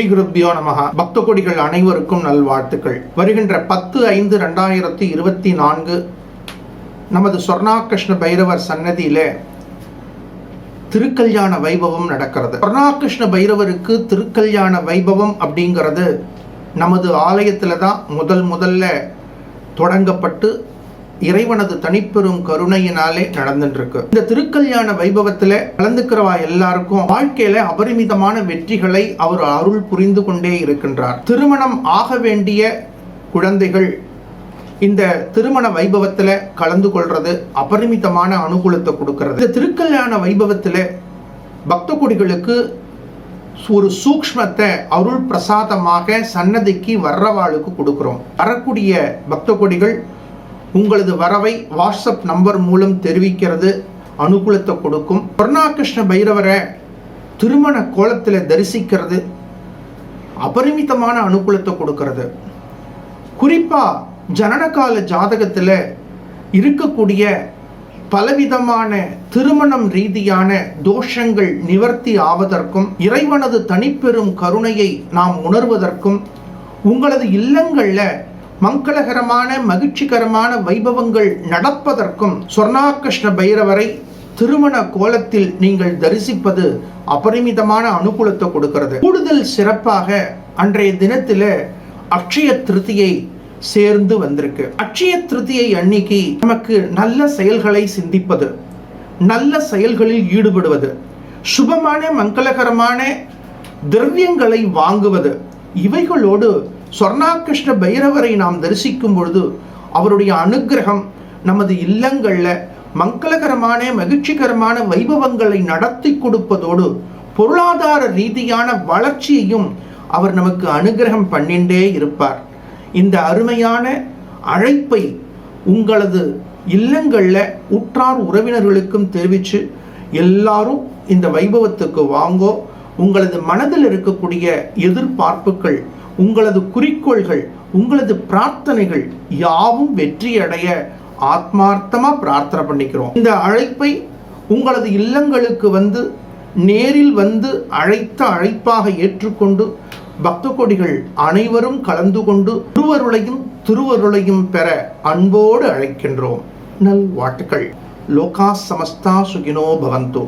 ஸ்ரீ குருப்பியோ நமகா. பக்த கொடிகள் அனைவருக்கும் நல்வாழ்த்துக்கள். வருகின்ற பத்து ஐந்து ரெண்டாயிரத்தி இருபத்தி நான்கு நமது சொர்ணாகிருஷ்ண பைரவர் சன்னதியில திருக்கல்யாண வைபவம் நடக்கிறது. சொர்ணாகிருஷ்ண பைரவருக்கு திருக்கல்யாண வைபவம் அப்படிங்கிறது நமது ஆலயத்துல தான் முதல் முதல்ல தொடங்கப்பட்டு இறைவனது தனிப்பெரும் கருணையினாலே நடந்துட்டு இந்த திருக்கல்யாண வைபவத்துல கலந்துக்கிறவா எல்லாருக்கும் வாழ்க்கையில அபரிமிதமான வெற்றிகளை அவர் அருள் புரிந்து கொண்டே இருக்கின்றார். திருமணம் ஆக வேண்டிய குழந்தைகள் இந்த திருமண வைபவத்துல கலந்து கொள்றது அபரிமிதமான அனுகூலத்தை கொடுக்கிறது. இந்த திருக்கல்யாண வைபவத்துல பக்த குடிகளுக்கு ஒரு சூக்ஷ்மத்தை அருள் பிரசாதமாக சன்னதிக்கு வர்றவாளுக்கு கொடுக்கிறோம். வரக்கூடிய பக்த கொடிகள் உங்களது வரவை வாட்ஸ்அப் நம்பர் மூலம் தெரிவிக்கிறது அனுகூலத்தை கொடுக்கும். கருணாகிருஷ்ண பைரவரை திருமண கோலத்தில் தரிசிக்கிறது. அபரிமிதமான அனுகூலத்தை கொடுக்கிறது. குறிப்பாக ஜனனகால ஜாதகத்தில் இருக்கக்கூடிய பலவிதமான திருமணம் ரீதியான தோஷங்கள் நிவர்த்தி ஆவதற்கும் இறைவனது தனிப்பெரும் கருணையை நாம் உணர்வதற்கும் உங்களது இல்லங்களில் மங்களகரமான மகிழ்ச்சிகரமான வைபவங்கள் நடப்பதற்கும் சொர்ணாகிருஷ்ண பைரவரை திருமண கோலத்தில் நீங்கள் தரிசிப்பது அபரிமிதமான அனுகூலத்தை கொடுக்கிறது. கூடுதல் சிறப்பாக அன்றைய தினத்தில் அக்ஷய திருத்தியை சேர்ந்து வந்திருக்கு. அக்ஷய திருத்தியை அன்னைக்கு நமக்கு நல்ல செயல்களை சிந்திப்பது நல்ல செயல்களில் ஈடுபடுவது சுபமான மங்களகரமான திரவியங்களை வாங்குவது இவைகளோடு சொர்ணாகிருஷ்ண பைரவரை நாம் தரிசிக்கும் பொழுது அவருடைய அனுகிரகம் நமது இல்லங்களில் மங்களகரமான மகிழ்ச்சிகரமான வைபவங்களை நடத்தி கொடுப்பதோடு பொருளாதார ரீதியான வளர்ச்சியையும் அவர் நமக்கு அனுகிரகம் பண்ணிண்டே இருப்பார். இந்த அருமையான அழைப்பை உங்களது இல்லங்களில் உற்றார் உறவினர்களுக்கும் தெரிவித்து எல்லாரும் இந்த வைபவத்துக்கு வாங்கோ. உங்களது மனதில் இருக்கக்கூடிய எதிர்பார்ப்புகள் உங்களது குறிக்கோள்கள் உங்களது பிரார்த்தனைகள் யாவும் வெற்றி அடைய பிரார்த்தனை பண்ணிக்கிறோம். இந்த அழைப்பை உங்களது இல்லங்களுக்கு வந்து நேரில் வந்து அழைத்த அழைப்பாக ஏற்றுக்கொண்டு பக்த கொடிகள் அனைவரும் கலந்து கொண்டு திருவருளையும் திருவருளையும் பெற அன்போடு அழைக்கின்றோம். நல் வாழ்த்துக்கள் லோகா சமஸ்தா சுகினோ பவந்தோ.